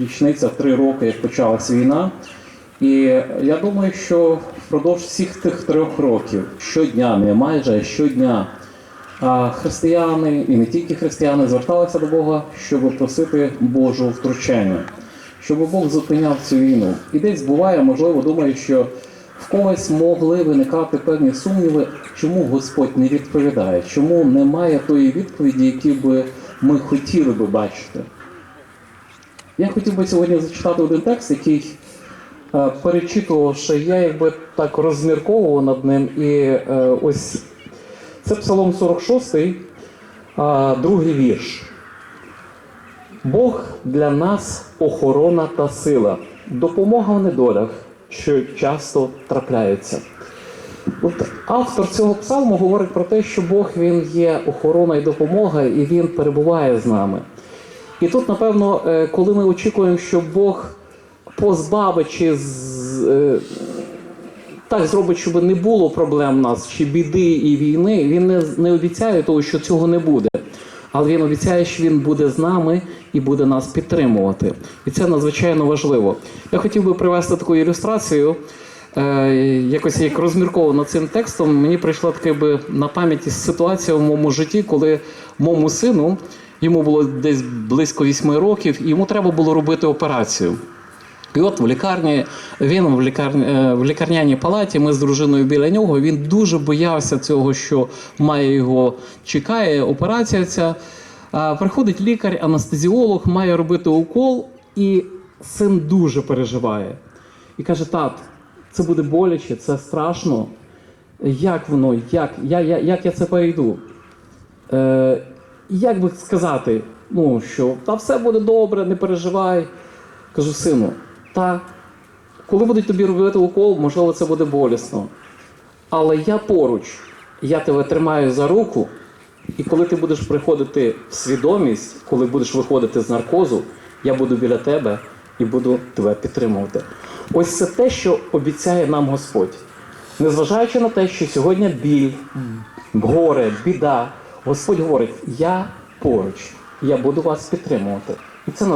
річниця три роки, як почалась війна. І я думаю, що впродовж всіх тих трьох років щодня, не майже щодня, християни і не тільки християни зверталися до Бога, щоб просити Божого втручання, щоб Бог зупиняв цю війну. І десь буває, можливо, думаю, що в когось могли виникати певні сумніви, чому Господь не відповідає, чому немає тої відповіді, які би ми хотіли би бачити. Я хотів би сьогодні зачитати один текст, який е, перечитувавши, я якби так розмірковував над ним. І е, ось це Псалом 46, е, другий вірш. Бог для нас охорона та сила, допомога в недолях, що часто трапляються. От автор цього псалму говорить про те, що Бог він є охорона і допомога, і він перебуває з нами. І тут, напевно, е, коли ми очікуємо, що Бог позбавить чи з, е, так зробить, щоб не було проблем в нас, чи біди і війни, він не, не обіцяє того, що цього не буде. Але він обіцяє, що він буде з нами і буде нас підтримувати. І це надзвичайно важливо. Я хотів би привести таку ілюстрацію. Е, якось як розмірковано цим текстом, мені прийшла така би на пам'яті ситуація в моєму житті, коли моєму сину йому було десь близько 8 років, і йому треба було робити операцію. І от в лікарні він в лікарні е, в лікарняній палаті. Ми з дружиною біля нього. Він дуже боявся цього, що має його чекає операція. Ця приходить лікар, анестезіолог, має робити укол, і син дуже переживає. І каже: тат, це буде боляче, це страшно. Як воно? Як я, я, як я це перейду? Е, як би сказати, ну що та все буде добре, не переживай. Кажу, сину, та коли будуть тобі робити укол, можливо, це буде болісно. Але я поруч, я тебе тримаю за руку, і коли ти будеш приходити в свідомість, коли будеш виходити з наркозу, я буду біля тебе і буду тебе підтримувати. Ось це те, що обіцяє нам Господь. Незважаючи на те, що сьогодні біль, горе, біда, Господь говорить: я поруч, я буду вас підтримувати. І це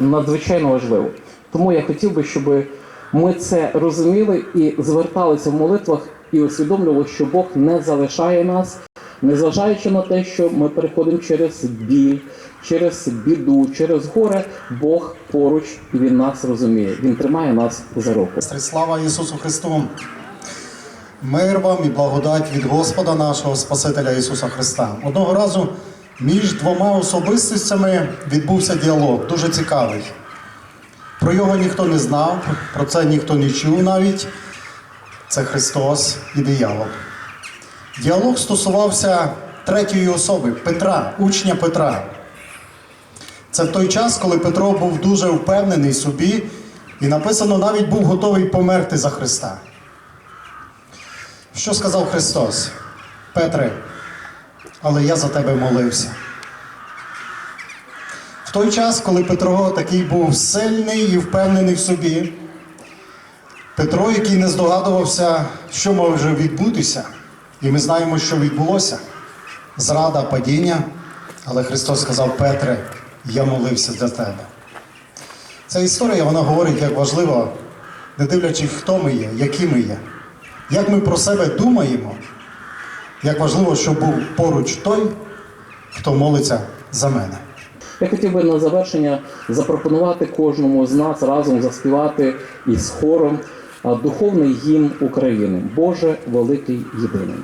надзвичайно важливо. Тому я хотів би, щоб ми це розуміли і зверталися в молитвах і усвідомлювали, що Бог не залишає нас, незважаючи на те, що ми переходимо через біль, через біду, через горе, Бог поруч і Він нас розуміє. Він тримає нас за руку. Слава Ісусу Христу! Мир вам і благодать від Господа нашого Спасителя Ісуса Христа. Одного разу між двома особистостями відбувся діалог, дуже цікавий. Про його ніхто не знав, про це ніхто не чув навіть. Це Христос і диявол. Діалог стосувався третьої особи Петра, учня Петра. Це той час, коли Петро був дуже впевнений собі і написано, навіть був готовий померти за Христа. Що сказав Христос? Петре, але я за тебе молився. В той час, коли Петро такий був сильний і впевнений в собі, Петро, який не здогадувався, що може відбутися, і ми знаємо, що відбулося зрада, падіння, але Христос сказав, Петре, я молився для тебе. Ця історія вона говорить, як важливо, не дивлячись, хто ми є, які ми є, як ми про себе думаємо, як важливо, щоб був поруч той, хто молиться за мене. Я хотів би на завершення запропонувати кожному з нас разом заспівати із хором духовний гімн України Боже великий єдиний.